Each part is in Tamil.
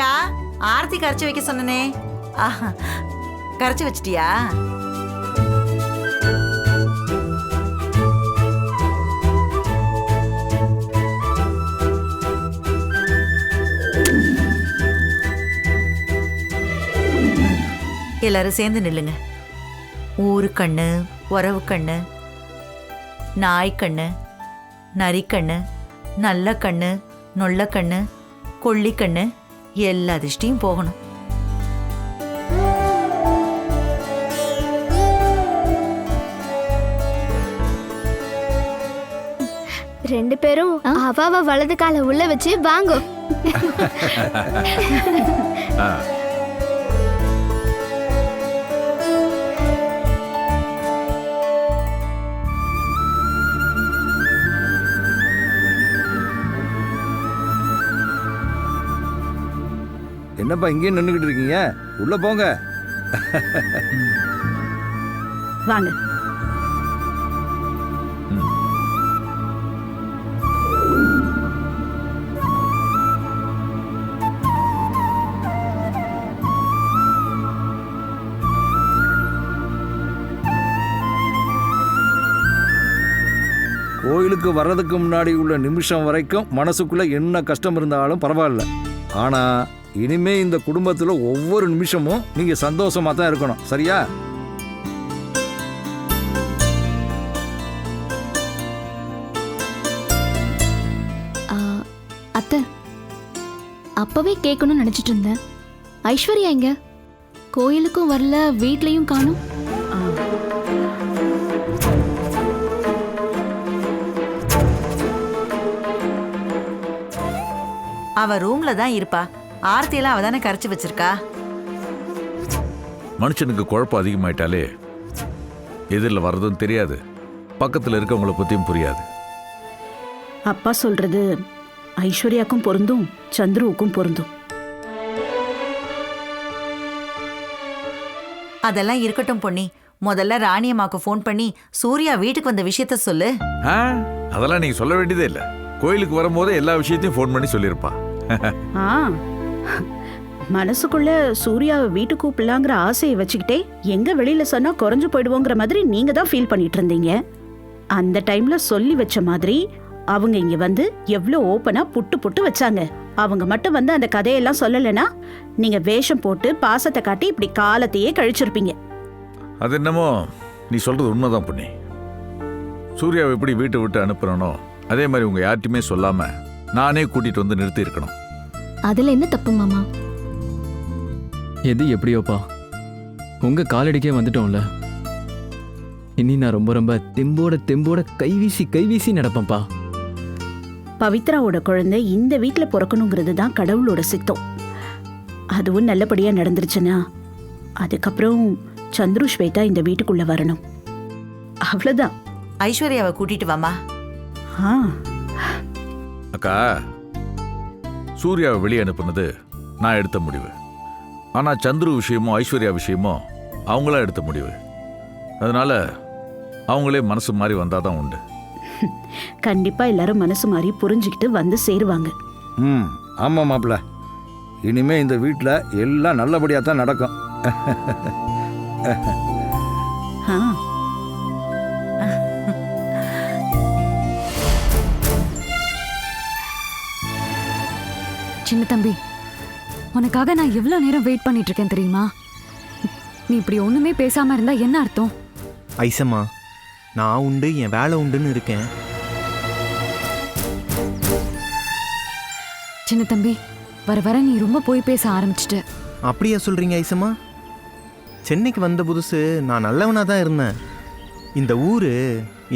இல்லையா ஆர்த்தி கரைச்சி வைக்க சொன்னனே. ஆஹா, கரைச்சி வச்சிட்டியா? எல்லாரும் சேர்ந்து நில்லுங்க. ஊரு கண்ணு உறவு கண்ணு நாய் கண்ணு நல்ல கண்ணு நொல்ல கண்ணு கொள்ளிக்கண்ணு எல்லா திஷ்டியும் போகணும். ரெண்டு பேரும் அவாவ வலது காலை உள்ள வச்சு வாங்கோ. என்னப்பா இங்கேயே நின்றுக்கிட்டு இருக்கீங்க? உள்ள போங்க. வாங்க. கோயிலுக்கு வர்றதுக்கு முன்னாடி உள்ள நிமிஷம் வரைக்கும் மனசுக்குள்ள என்ன கஷ்டம் இருந்தாலும் பரவாயில்ல. ஆனா இனிமே இந்த குடும்பத்துல ஒவ்வொரு நிமிஷமும் நீங்க சந்தோஷமா தான் இருக்கணும். சரியா? ஆ, அத்தை அப்பவே கேட்கணும்னு நினைச்சிட்டு இருந்தேன். ஐஸ்வர்யா எங்க? கோயிலுக்கும் வரல வீட்லயும் காணும். அவ ரூம்ல தான் இருப்பா. ஆர்த்தியெல்லாம் அவ தானே கரைச்சி வச்சிருக்கா? மனுஷனுக்கு குழப்பம் அதிகமாயிட்டாலே எதிரில் வர்றதும் தெரியாது. பக்கத்தில் இருக்கவங்கள பற்றியும் புரியாது. அப்பா சொல்றது ஐஸ்வர்யாக்கும் பொருந்தும் சந்துருவுக்கும் பொருந்தும். அதெல்லாம் இருக்கட்டும் பொன்னி. முதல்ல ராணியம்மாக்கு ஃபோன் பண்ணி சூர்யா வீட்டுக்கு வந்த விஷயத்த சொல்லு. ஆ அதெல்லாம் நீங்கள் சொல்ல வேண்டியதே இல்லை. கோயிலுக்கு வரும்போதே எல்லா விஷயத்தையும் ஃபோன் பண்ணி சொல்லியிருப்பா. ஆ. மனசுக்குள்ள சூர்யாவை வீட்டுக்கு கூப்பிடலாங்கிற ஆசையை வச்சுக்கிட்டே எங்க வெளியில சொன்னா குறைஞ்சு போயிடுவோங்கிற மாதிரி நீங்க தான் ஃபீல் பண்ணிட்டு இருந்தீங்க? அந்த டைம்ல சொல்லி வச்ச மாதிரி அவங்க இங்க வந்து எவ்வளோ ஓப்பனா புட்டு புட்டு வச்சாங்க. அவங்க மட்டும் வந்து அந்த கதையெல்லாம் சொல்லலைன்னா நீங்க வேஷம் போட்டு பாசத்தை காட்டி இப்படி காலத்தையே கழிச்சிருப்பீங்க. அது என்னமோ நீ சொல்கிறது உண்மைதான் பொண்ணி சூர்யாவை எப்படி வீட்டை விட்டு அனுப்புறனோ அதே மாதிரி உங்கள் யார்ட்டையுமே சொல்லாமல் நானே கூட்டிகிட்டு வந்து நிறுத்தி இருக்கணும் அதுல என்ன தப்பு மாமா? எது எப்படியோப்பா? உங்க காலடிக்கே வந்துட்டோம்ல. இனி நான் ரொம்ப ரொம்ப தெம்போட தெம்போட கைவீசி கைவீசி நடப்பேன்ப்பா. பவித்ராவோட குழந்தை இந்த வீட்ல பிறக்கணுங்கிறது தான் கடவுளோட சித்தம். அதுவும் நல்லபடியா நடந்துருச்சுன்னா அதுக்கப்புறம் சந்துரு ஸ்வேதா இந்த வீட்டுக்குள்ள வரணும். அவ்வளவுதான். ஐஸ்வர்யாவை கூட்டிட்டு வாமா ஆ. அக்கா சூர்யாவை வெளியே அனுப்புனது நான் எடுத்த முடிவு. ஆனால் சந்துரு விஷயமோ ஐஸ்வர்யா விஷயமோ அவங்களா எடுத்த முடிவு. அதனால அவங்களே மனசு மாதிரி வந்தால் தான் உண்டு. கண்டிப்பா எல்லாரும் மனசு மாறி புரிஞ்சுக்கிட்டு வந்து சேருவாங்க. ம் ஆமாம் மாப்பிள்ள. இனிமே இந்த வீட்டில் எல்லாம் நல்லபடியாக தான் நடக்கும். ஆ. சின்ன தம்பி. உனக்காக நான் எவ்வளவு நேரம் வெயிட் பண்ணிட்டு இருக்கேன் தெரியுமா? நீ இப்படி ஒண்ணுமே பேசாம இருந்தா என்ன அர்த்தம்? ஐசம்மா நான் உண்டு என் வேலை உண்டுன்னு இருக்கேன். சின்ன தம்பி வர வர நீ ரொம்ப போய் பேச ஆரம்பிச்சிட்ட. அப்படியா சொல்றீங்க ஐசம்மா? சென்னைக்கு வந்த புதுசு நான் நல்லவனாக தான் இருந்தேன். இந்த ஊர்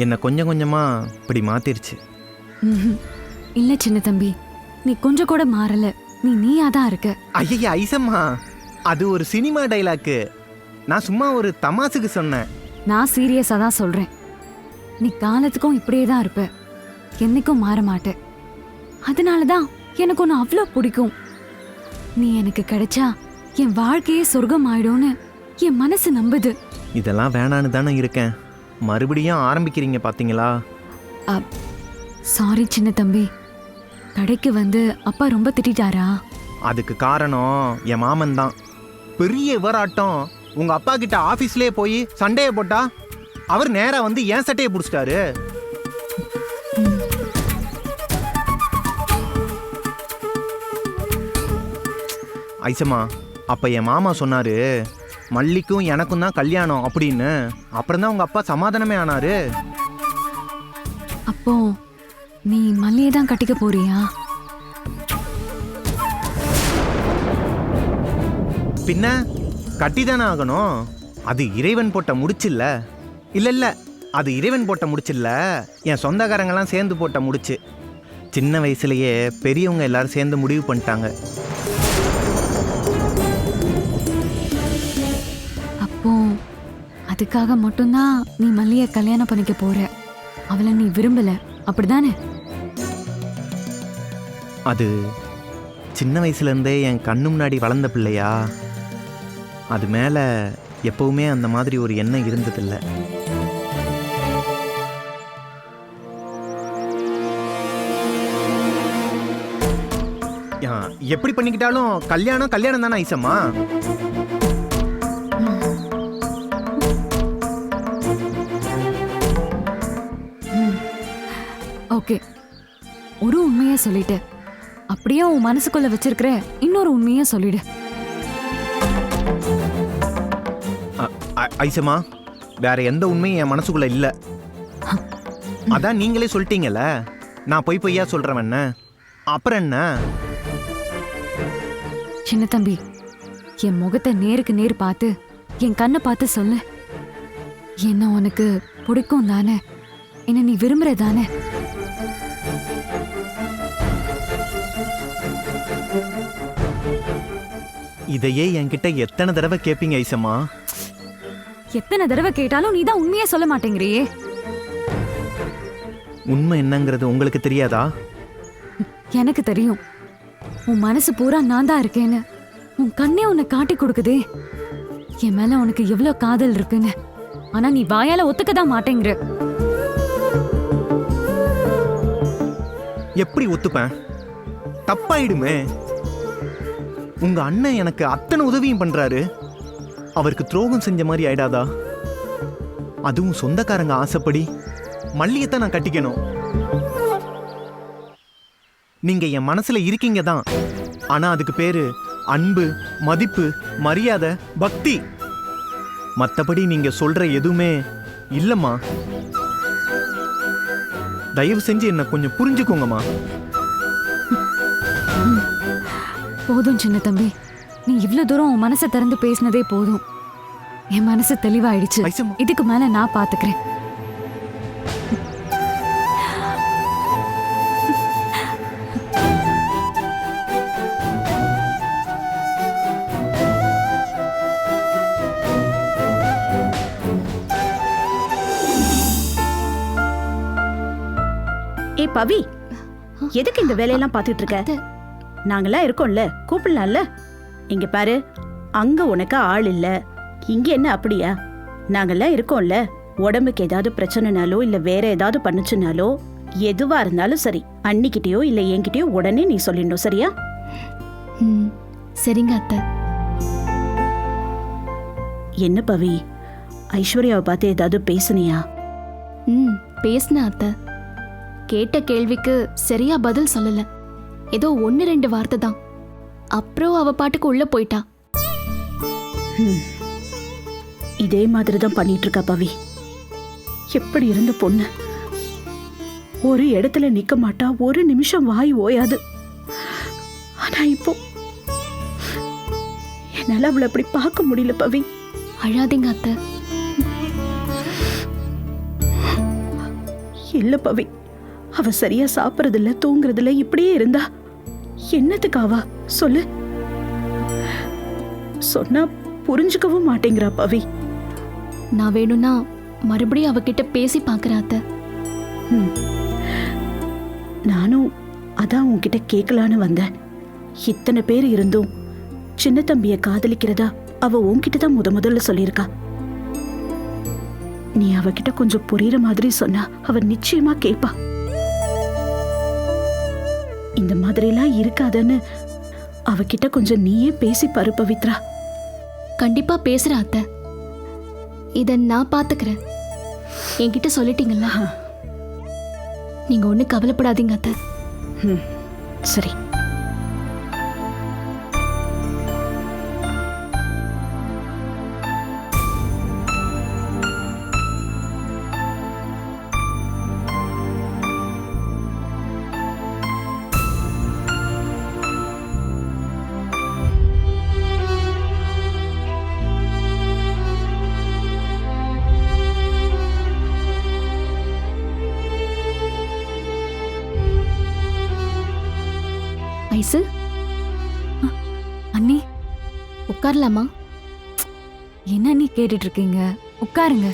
என்னை கொஞ்சம் கொஞ்சமாக இப்படி ம்ஹும். இல்ல சின்ன தம்பி நீ கொஞ்சம் கூட மாறல. நீ நீயா தான் இருக்க. ஐயா ஐசம்மா. அது ஒரு சினிமா டைலாக்கு நான் சும்மா ஒரு தமாசுக்கு சொன்னேன். நான் சீரியஸா தான் சொல்றேன். நீ காலத்துக்கும் இப்படியே தான் இருப்ப. என்னைக்கும் மாற மாட்ட. அதனால தான் எனக்கு உன்னை அவ்வளோ பிடிக்கும். நீ எனக்கு கிடைச்சா என் வாழ்க்கையே சொர்க்கம் ஆயிடும்னு என் மனசு நம்புது. இதெல்லாம் வேணான்னு தானே இருக்கேன். மறுபடியும் ஆரம்பிக்கிறீங்க பார்த்தீங்களா சாரி சின்ன தம்பி. கடைக்கு வந்து அப்பா ரொம்ப திட்டிட்டாரா? அதுக்கு காரணம் என் மாமன் தான். பெரிய விவராட்டம். உங்க அப்பா கிட்ட ஆபீஸ்லயே போய் சண்டையை போட்டா அவர் நேரா வந்து ஏன் சட்டையை பிடிச்சிட்டாரு? ஐசம்மா அப்ப என் மாமா சொன்னாரு மல்லிக்கும் எனக்கும் தான் கல்யாணம் அப்படின்னு. அப்புறம் தான் உங்க அப்பா சமாதானமே ஆனாரு. அப்போ நீ மல்லியை தான் கட்டிக்க போறியா? பின்ன கட்டிதானே ஆகணும். அது இறைவன் போட்ட முடிச்சில்ல. இல்ல இல்ல அது இறைவன் போட்ட முடிச்சில்ல. என் சொந்தக்காரங்கெல்லாம் சேர்ந்து போட்ட முடிச்சு. சின்ன வயசுலயே பெரியவங்க எல்லாரும் சேர்ந்து முடிவு பண்ணிட்டாங்க. அப்போ அதுக்காக மட்டும்தான் நீ மல்லிய கல்யாணம் பண்ணிக்க போற. அவளை நீ விரும்பல. அப்படிதானே? அது சின்ன வயசுலேருந்தே என் கண்ணு முன்னாடி வளர்ந்த பிள்ளையா? அது மேலே எப்பவுமே அந்த மாதிரி ஒரு எண்ணம் இருந்ததில்லை. எப்படி பண்ணிக்கிட்டாலும் கல்யாணம் கல்யாணம் தானே ஐசம்மா? ஓகே. ஒரு உண்மையை சொல்லிட்டேன். அப்படியே உன் மனசுக்குள்ள வச்சிருக்கிற இன்னொரு உண்மையை சொல்லிடு. அ- ஐ- ஐசம்மா வேற எந்த உண்மையும் என் மனசுக்குள்ள இல்ல. அதான் நீங்களே சொல்லிட்டீங்கல்ல? நான் பொய் பொய்யா சொல்றவன் அப்புறம் என்ன? சின்ன தம்பி என் முகத்தை நேருக்கு நேர் பார்த்து என் கண்ணை பார்த்து சொல்லு. என்ன உனக்கு பிடிக்கும் தானே என்ன நீ விரும்புற தானே இதையே என்கிட்ட எத்தனை தடவை கேட்பீங்க ஐசம்மா? எத்தனை தடவை கேட்டாலும் நீ தான் உண்மையே சொல்ல மாட்டேங்கிறியே. உண்மை என்னங்கிறது உங்களுக்கு தெரியாதா? எனக்கு தெரியும். உன் மனசு பூரா நான் தான் இருக்கேன்னு. உன் கண்ணே உன்னை காட்டி கொடுக்குதே. என் மேல உனக்கு எவ்வளவு காதல் இருக்குன்னு. ஆனா நீ வாயால ஒத்துக்க தான் மாட்டேங்கிற. எப்படி ஒத்துப்பேன்? தப்பாயிடுமே. உங்க அண்ணன் எனக்கு அத்தனை உதவியும் பண்றாரு. அவருக்கு துரோகம் செஞ்ச மாதிரி ஆயிடாதா? அதுவும் சொந்தக்காரங்க ஆசைப்படி. மல்லியத்தை நான் கட்டிக்கணும். நீங்க என் மனசுல இருக்கீங்க தான். ஆனா அதுக்கு பேரு அன்பு மதிப்பு மரியாதை பக்தி. மத்தபடி நீங்க சொல்ற எதுவுமே இல்லம்மா. தயவு செஞ்சு என்ன கொஞ்சம் புரிஞ்சுக்கோங்கம்மா. போதும் சின்ன தம்பி. நீ இவ்ளோ தூரம் உன் மனசை திறந்து பேசினதே போதும். என் மனசு தெளிவாயிடுச்சு. இதுக்கு மேல நான் பாத்துக்கிறேன். ஏ பவி. எதுக்கு இந்த வேலையெல்லாம் பார்த்துட்டு இருக்க. நாங்கெல்லாம் இருக்கோம்ல கூப்பிடலாம்ல? இங்க பாரு அங்க உனக்கு ஆள் இல்ல. இங்க என்ன அப்படியா? நாங்கெல்லாம் இருக்கோம்ல உடம்புக்கு ஏதாவது பிரச்சனைனாலோ இல்ல வேற ஏதாவது பண்ணுச்சுனாலோ எதுவா இருந்தாலும் சரி அன்னிக்கிட்டயோ இல்ல என்கிட்டயோ உடனே நீ சொல்லிடணும் சரியா? ம் சரிங்க அத்தை. என்ன பவி ஐஸ்வர்யாவை பார்த்து ஏதாவது பேசுனியா? ம் பேசினேன் அத்தை. கேட்ட கேள்விக்கு சரியா பதில் சொல்லல. ஏதோ ஒன்று ரெண்டு வார்த்தை தான். அப்புறம் அவ பாட்டுக்கு உள்ள போயிட்டா. இதே மாதிரி தான் பண்ணிட்டு இருக்கா பவி. எப்படி இருந்த பொண்ணு? ஒரு இடத்துல நிக்க மாட்டா ஒரு நிமிஷம் வாய் ஓயாது. ஆனா இப்போ என்னால அவளை அப்படி பார்க்க முடியல பவி. அழாதீங்க அத்தை. இல்ல பவி. அவ சரியா சாப்பிடறதில்ல தூங்குறதில்ல இப்படியே இருந்தா என்னத்துக்காவா சொல்லு. சொன்னா புரிஞ்சுக்கவும் மாட்டேங்கிறா பவி. நான் வேணும்னா மறுபடியும் அவகிட்ட பேசி பார்க்கறேன் அத்தை. நானும் அதான் உன்கிட்ட கேட்கலான்னு வந்தேன். இத்தனை பேர் இருந்தும் சின்ன தம்பிய காதலிக்கிறதா அவ உன்கிட்ட தான் முத முதல்ல சொல்லியிருக்கா. நீ அவகிட்ட கொஞ்சம் புரியுற மாதிரி சொன்னா அவ நிச்சயமா கேப்பா இந்த மாதிரிலாம் இருக்காதன்னு அவகிட்ட கொஞ்சம் நீயே பேசி பாரு பவித்ரா. கண்டிப்பா பேசுறேன் அத்தை. இத நான் பாத்துக்கிறேன். என்கிட்ட சொல்லிட்டீங்கல்ல? நீங்க ஒண்ணு கவலைப்படாதீங்க அத்தை. சரி. ஐசு அண்ணி உட்காரலாமா? என்ன நீ கேட்டுட்டு இருக்கீங்க? உட்காருங்க.